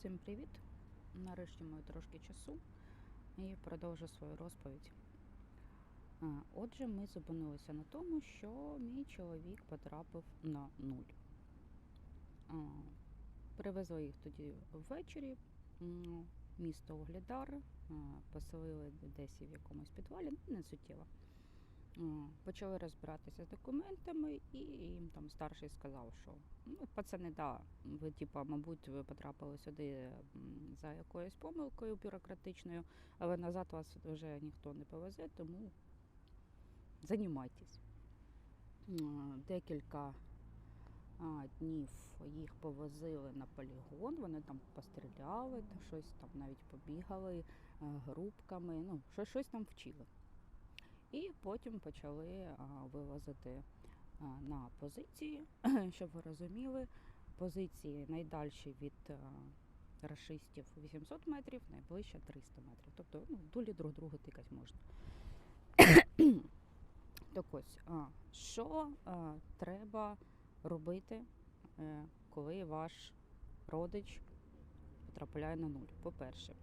Всім привіт! Нарешті маю трошки часу і продовжу свою розповідь. Отже, ми зупинилися на тому, що мій чоловік потрапив на нуль. Привезли їх тоді ввечері, місто Оглядар, поселили десь в якомусь підвалі, ну, не суттєво. Почали розбиратися з документами, і їм там старший сказав, що ну, пацани, да, ви, типа, мабуть, ви потрапили сюди за якоюсь помилкою бюрократичною, але назад вас вже ніхто не повезе, тому займайтесь. Декілька днів їх повозили на полігон, вони там постріляли, щось там навіть побігали а, групками, ну, щось там вчили. І потім почали вивозити на позиції, щоб ви розуміли, позиції найдальші від а, рашистів 800 метрів, найближче 300 метрів. Тобто ну, дулі друг друга тикати можна. так ось, що треба робити, е, коли ваш родич потрапляє на нуль? По-перше,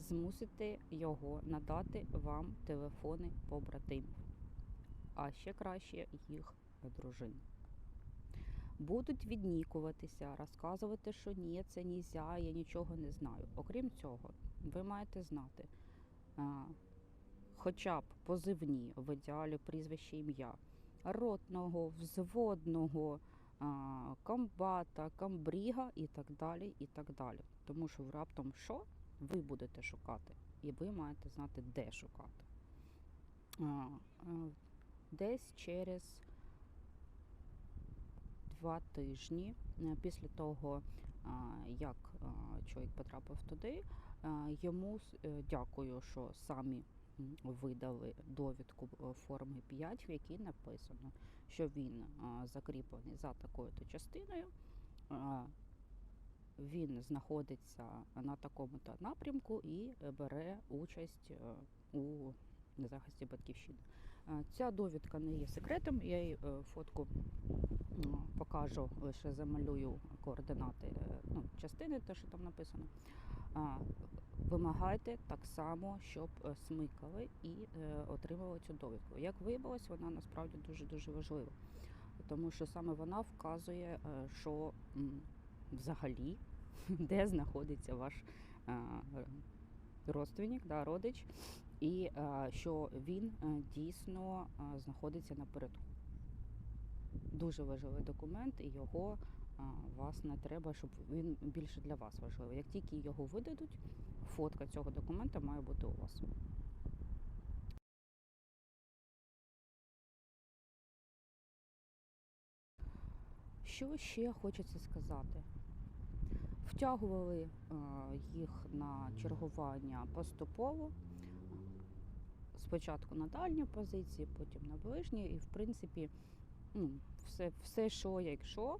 змусити його надати вам телефони побратимів, а ще краще їх дружин. Будуть віднікуватися, розказувати, що ні, це нельзя, я нічого не знаю. Окрім цього, ви маєте знати а, хоча б позивні, в ідеалі прізвище ім'я, ротного, взводного, комбата, комбріга і так далі. і так далі. Тому що раптом що ви будете шукати, і ви маєте знати, де шукати. А, Десь через два тижні е, після того, як чоловік потрапив туди, йому е, дякую, що самі видали довідку в формі 5, в якій написано, що він закріплений за такою-то частиною. Він знаходиться на такому-то напрямку і е, бере участь е, у захисті батьківщини. Е, Ця довідка не є секретом, я е, фотку покажу, лише замалюю координати ну, частини, те, що там написано. Вимагайте так само, щоб смикали і отримали цю довідку. Як виявилось, вона насправді дуже дуже важлива, тому що саме вона вказує, що взагалі де знаходиться ваш е, родственник, да, родич, і е, що він е, дійсно знаходиться напередку. Дуже важливий документ, і його вас не треба, щоб він більше для вас важливий. Як тільки його видадуть, фотка цього документа має бути у вас. Що ще хочеться сказати? Втягували е, їх на чергування поступово. Спочатку на дальні позиції, потім на ближні, і в принципі, ну, все, все що якщо.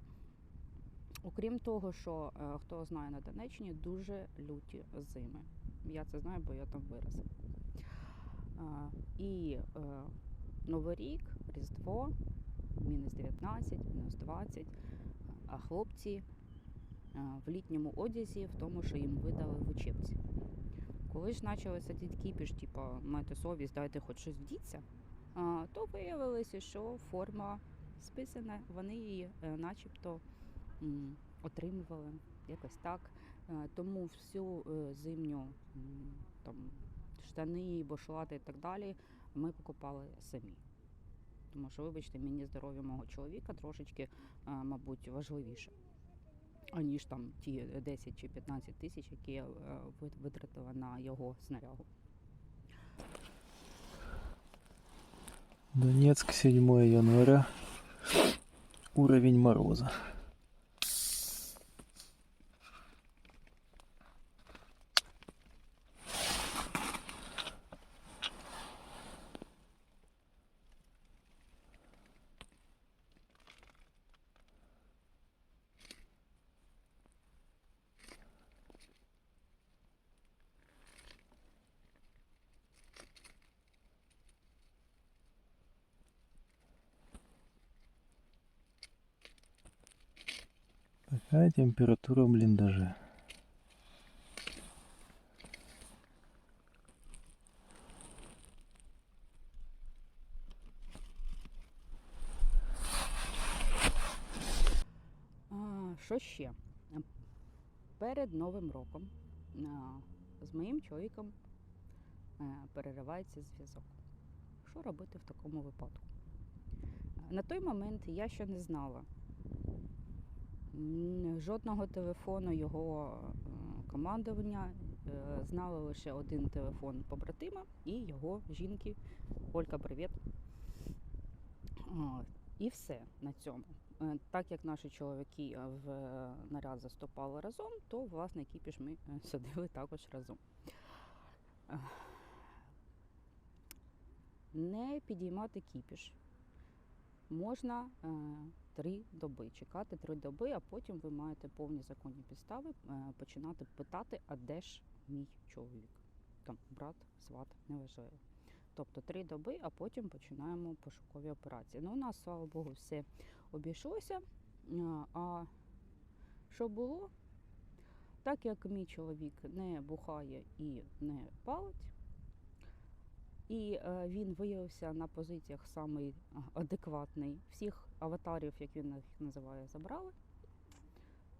Окрім того, що е, хто знає на Донеччині, дуже люті зими. Я це знаю, бо я там виросла. Е, і Новий рік, Різдво, мінус 19, мінус 20, а хлопці в літньому одязі, в тому, що їм видали в учебці. Коли ж почали садити кіпіш, типу, майте совість, дайте хоч щось вдіться, то виявилося, що форма списана, вони її е, начебто отримували якось так. Е, Тому всю е, зимню там, штани, бошлати і так далі ми покупали самі. Тому що, вибачте, мені здоров'я мого чоловіка трошечки, е, мабуть, важливіше, аніж там ті 10 чи 15 тисяч, які е, витратила на його снарягу. Донецк, 7 января. Уровень мороза. а температура в блиндаже. Що ще? Перед Новим роком з моїм чоловіком е, переривається зв'язок. Що робити в такому випадку? На той момент я ще не знала жодного телефону його е, командування. Е, Знала лише один телефон побратима і його жінки. Олька, привіт. І все на цьому. Е, Так як наші чоловіки в наряд заступали разом, то власне кіпіш ми садили також разом. Не підіймати кіпіш можна е, три доби, чекати три доби, а потім ви маєте повні законні підстави е, починати питати, а де ж мій чоловік? Там брат, сват, неважливо. Тобто три доби, а потім починаємо пошукові операції. Ну, у нас, слава Богу, все обійшлося. Е, А що було? Так як мій чоловік не бухає і не палить, і е, він виявився на позиціях самий адекватний. Всіх аватарів, як він їх називає, забрали,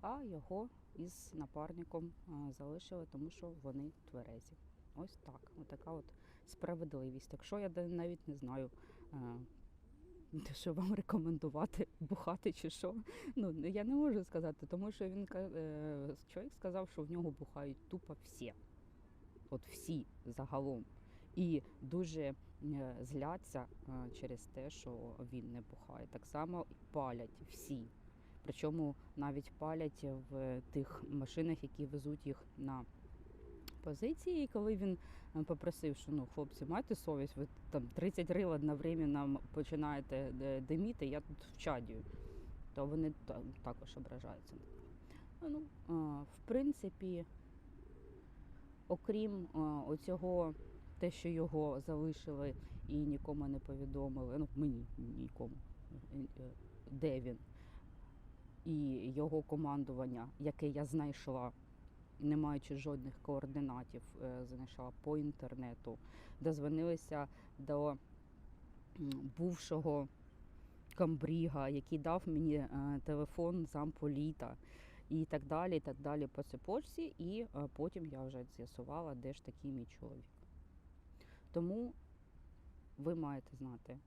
а його із напарником е, залишили, тому що вони тверезі. Ось так. Ось така от справедливість. Так що я навіть не знаю, е, що вам рекомендувати, бухати чи що. Ну, я не можу сказати, тому що він чоловік сказав, що в нього бухають тупо всі. От всі загалом. І дуже е, зляться е, через те, що він не бухає. Так само палять всі. Причому навіть палять в тих машинах, які везуть їх на позиції. І коли він е, попросив, що ну, хлопці, майте совість, ви там 30 гривень одновременно починаєте диміти, я тут в чадію, то вони та- також ображаються. Ну, в принципі, окрім оцього, те, що його залишили і нікому не повідомили, ну мені нікому, е, е, де він, і його командування, яке я знайшла, не маючи жодних координатів, е, знайшла по інтернету, дозвонилися до бувшого камбріга, який дав мені телефон замполіта і так далі, і так далі по цепочці. І потім я вже з'ясувала, де ж такий мій чоловік. Тому ви маєте знати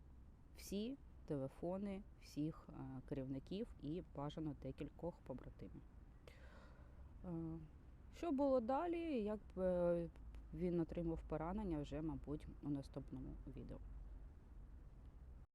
всі телефони всіх е, керівників і бажано декількох побратимів. Е, Що було далі, як е, він отримав поранення вже, мабуть, у наступному відео.